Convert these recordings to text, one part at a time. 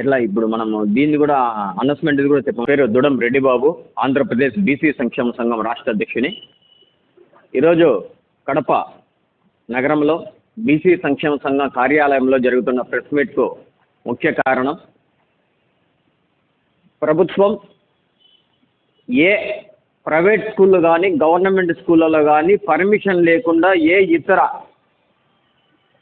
ఎట్లా? ఇప్పుడు మనము దీన్ని కూడా అనౌన్స్మెంట్ కూడా చెప్పాం. పేరు దుడం రెడ్డి బాబు ఆంధ్రప్రదేశ్ బీసీ సంక్షేమ సంఘం రాష్ట్ర అధ్యక్షుని. ఈరోజు కడప నగరంలో బీసీ సంక్షేమ సంఘం కార్యాలయంలో జరుగుతున్న ప్రెస్ మీట్కు ముఖ్య కారణం ప్రభుత్వం ఏ ప్రైవేట్ స్కూల్లో కానీ గవర్నమెంట్ స్కూళ్ళలో కానీ పర్మిషన్ లేకుండా ఏ ఇతర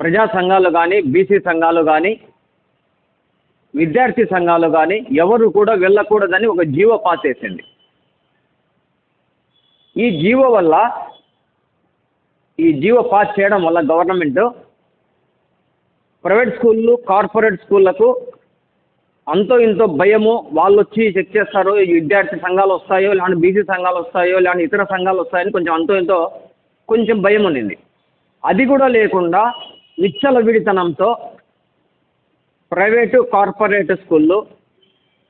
ప్రజా సంఘాలు కానీ బీసీ సంఘాలు కానీ విద్యార్థి సంఘాలు కానీ ఎవరు కూడా వెళ్ళకూడదని ఒక జీవో పాస్ చేసింది ఈ జీవో వల్ల ఈ జీవో పాస్ చేయడం వల్ల గవర్నమెంట్ ప్రైవేట్ స్కూళ్ళు కార్పొరేట్ స్కూళ్ళకు అంతో ఇంతో భయము వాళ్ళు వచ్చి చెక్ చేస్తారు ఈ విద్యార్థి సంఘాలు వస్తాయో లేదంటే బీసీ సంఘాలు వస్తాయో లేదంటే ఇతర సంఘాలు వస్తాయని కొంచెం అంతో ఇంతో కొంచెం భయం ఉండింది అది కూడా లేకుండా విచ్చలవిడితనంతో ప్రైవేటు కార్పొరేట్ స్కూళ్ళు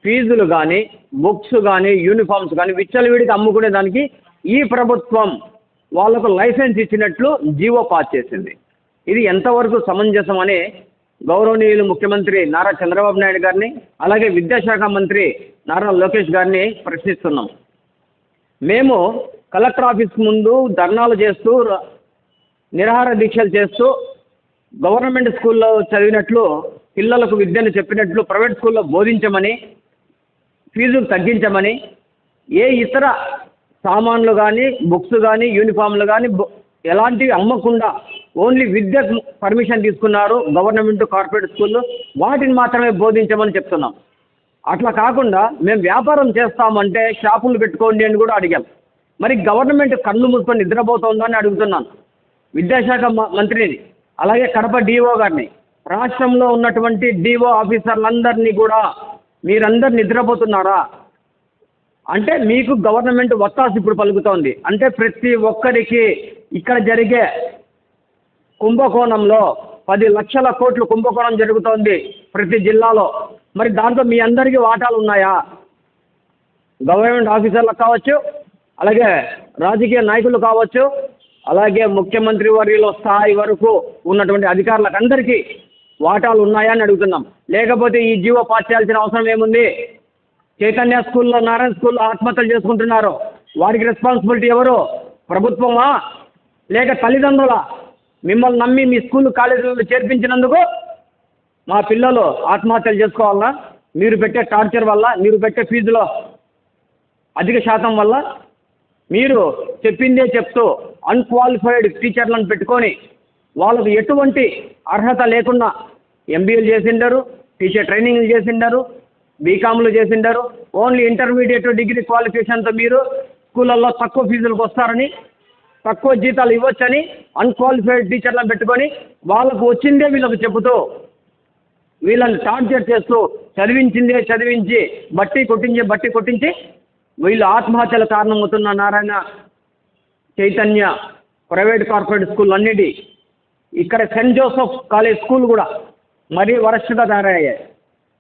ఫీజులు కానీ బుక్స్ కానీ యూనిఫామ్స్ కానీ విచ్చలవిడిగా అమ్ముకునే దానికి ఈ ప్రభుత్వం వాళ్ళకు లైసెన్స్ ఇచ్చినట్లు జీవో పాస్ చేసింది. ఇది ఎంతవరకు సమంజసం అని గౌరవనీయులు ముఖ్యమంత్రి నారా చంద్రబాబు నాయుడు గారిని అలాగే విద్యాశాఖ మంత్రి నారా లోకేష్ గారిని ప్రశ్నిస్తున్నాం. మేము కలెక్టర్ ఆఫీస్ ముందు ధర్నాలు చేస్తూ నిరాహార దీక్షలు చేస్తూ గవర్నమెంట్ స్కూల్లో చదివినట్లు పిల్లలకు విద్యను చెప్పినట్లు ప్రైవేట్ స్కూల్లో బోధించమని ఫీజులు తగ్గించమని ఏ ఇతర సామాన్లు కానీ బుక్స్ కానీ యూనిఫామ్లు కానీ ఎలాంటివి అమ్మకుండా ఓన్లీ విద్యకు పర్మిషన్ తీసుకున్నారు గవర్నమెంట్ కార్పొరేట్ స్కూళ్ళు వాటిని మాత్రమే బోధించమని చెప్తున్నాం. అట్లా కాకుండా మేము వ్యాపారం చేస్తామంటే షాపులు పెట్టుకోండి అని కూడా అడిగాం. మరి గవర్నమెంట్ కళ్ళు మూసుకొని నిద్రపోతుందని అడుగుతున్నాను. విద్యాశాఖ మ- మంత్రిని అలాగే కడప డిఓ గారిని రాష్ట్రంలో ఉన్నటువంటి డిఓ ఆఫీసర్లందరినీ కూడా మీరందరు నిద్రపోతున్నారా? అంటే మీకు గవర్నమెంట్ వత్తాసు ఇప్పుడు పలుకుతోంది. అంటే ప్రతి ఒక్కరికి ఇక్కడ జరిగే కుంభకోణంలో పది లక్షల కోట్లు కుంభకోణం జరుగుతోంది ప్రతి జిల్లాలో. మరి దాంట్లో మీ అందరికీ వాటాలు ఉన్నాయా? గవర్నమెంట్ ఆఫీసర్లకు కావచ్చు అలాగే రాజకీయ నాయకులు కావచ్చు అలాగే ముఖ్యమంత్రి వర్యుల స్థాయి వరకు ఉన్నటువంటి అధికారులకు అందరికీ వాటాలు ఉన్నాయా అని అడుగుతున్నాం. లేకపోతే ఈ జీవో పాస్ చేయాల్సిన అవసరం ఏముంది? చైతన్య స్కూల్లో నారాయణ స్కూల్లో ఆత్మహత్యలు చేసుకుంటున్నారు. వారికి రెస్పాన్సిబిలిటీ ఎవరు? ప్రభుత్వమా? లేక తల్లిదండ్రుల? మిమ్మల్ని నమ్మి మీ స్కూల్ కాలేజీలో చేర్పించినందుకు మా పిల్లలు ఆత్మహత్యలు చేసుకోవాలా మీరు పెట్టే టార్చర్ వల్ల మీరు పెట్టే ఫీజులో అధిక శాతం వల్ల మీరు చెప్పిందే చెప్తూ అన్క్వాలిఫైడ్ టీచర్లను పెట్టుకొని వాళ్ళకు ఎటువంటి అర్హత లేకుండా ఎంబీఏలు చేసిండారు టీచర్ ట్రైనింగ్లు చేసిండారు బీకామ్లు చేసిండారు ఓన్లీ ఇంటర్మీడియట్ డిగ్రీ క్వాలిఫికేషన్తో మీరు స్కూళ్ళల్లో తక్కువ ఫీజులకు వస్తారని తక్కువ జీతాలు ఇవ్వచ్చని అన్క్వాలిఫైడ్ టీచర్లను పెట్టుకొని వాళ్ళకు వచ్చిందే వీళ్ళకు చెబుతూ వీళ్ళని టార్చర్ చేస్తూ చదివించిందే చదివించి బట్టి కొట్టించి బట్టి కొట్టించి వీళ్ళు ఆత్మహత్యల కారణమవుతున్న Narayana Chaitanya private corporate school అన్నిటి. ఇక్కడ సెయింట్ జోసెఫ్ కాలేజ్ స్కూల్ కూడా మరీ వరస్ట్గా తయారయ్యాయి.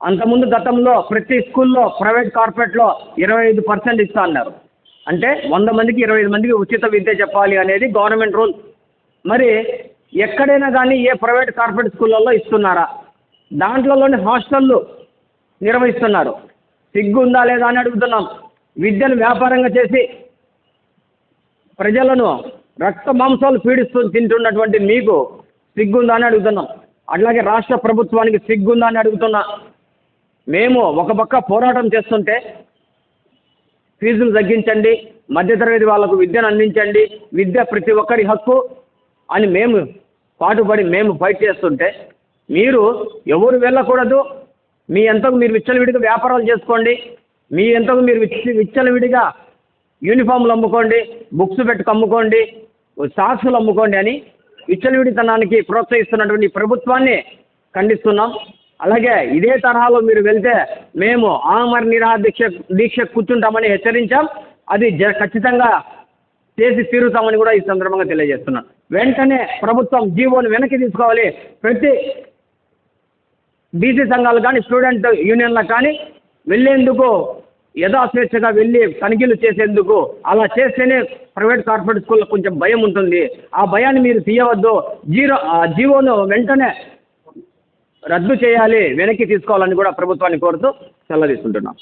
అంతకుముందు గతంలో ప్రతి స్కూల్లో ప్రైవేట్ కార్పొరేట్లో ఇరవై ఐదు పర్సెంట్ ఇస్తా అన్నారు. అంటే వంద మందికి ఇరవై ఐదు మందికి ఉచిత విద్య చెప్పాలి అనేది గవర్నమెంట్ రూల్. మరి ఎక్కడైనా కానీ ఏ ప్రైవేట్ కార్పొరేట్ స్కూళ్ళల్లో ఇస్తున్నారా? దాంట్లోని హాస్టళ్ళు నిర్వహిస్తున్నారు. సిగ్గు ఉందా లేదా అని అడుగుతున్నాం. విద్యను వ్యాపారంగా చేసి ప్రజలను రక్త మాంసాలు పీడిస్తూ తింటున్నటువంటి మీకు సిగ్గుందా అని అడుగుతున్నాం. అట్లాగే రాష్ట్ర ప్రభుత్వానికి సిగ్గుందా అని అడుగుతున్నా. మేము ఒక పక్క పోరాటం చేస్తుంటే ఫీజులు తగ్గించండి మధ్యతరగతి వాళ్ళకు విద్యను అందించండి విద్య ప్రతి ఒక్కరి హక్కు అని మేము పాటుపడి మేము ఫైట్ చేస్తుంటే మీరు ఎవరు వెళ్ళకూడదు మీ ఎంతకు మీరు విచ్చలవిడిగా వ్యాపారాలు చేసుకోండి మీ ఎంతకు మీరు విచ్చ విచ్చలవిడిగా యూనిఫామ్లు అమ్ముకోండి బుక్స్ పెట్టుకు అమ్ముకోండి సాక్సులు అమ్ముకోండి అని విచ్చలవిడితనానికి ప్రోత్సహిస్తున్నటువంటి ప్రభుత్వాన్ని ఖండిస్తున్నాం. అలాగే ఇదే తరహాలో మీరు వెళ్తే మేము ఆమర నిరాహార దీక్ష దీక్ష కూర్చుంటామని హెచ్చరించాం. అది జ ఖచ్చితంగా చేసి తీరుతామని కూడా ఈ సందర్భంగా తెలియజేస్తున్నాం. వెంటనే ప్రభుత్వం జీవోని వెనక్కి తీసుకోవాలి. ప్రతి బీసీ సంఘాలు కానీ స్టూడెంట్ యూనియన్లకు కానీ వెళ్ళేందుకు యథాస్వేచ్ఛగా వెళ్ళి తనిఖీలు చేసేందుకు. అలా చేస్తేనే ప్రైవేట్ కార్పొరేట్ స్కూల్లో కొంచెం భయం ఉంటుంది. ఆ భయాన్ని మీరు తీయవద్దు. జీరో ఆ జీవోను వెంటనే రద్దు చేయాలి. వెనక్కి తీసుకోవాలని కూడా ప్రభుత్వాన్ని కోరుతూ సెలవు తీసుకుంటున్నాం.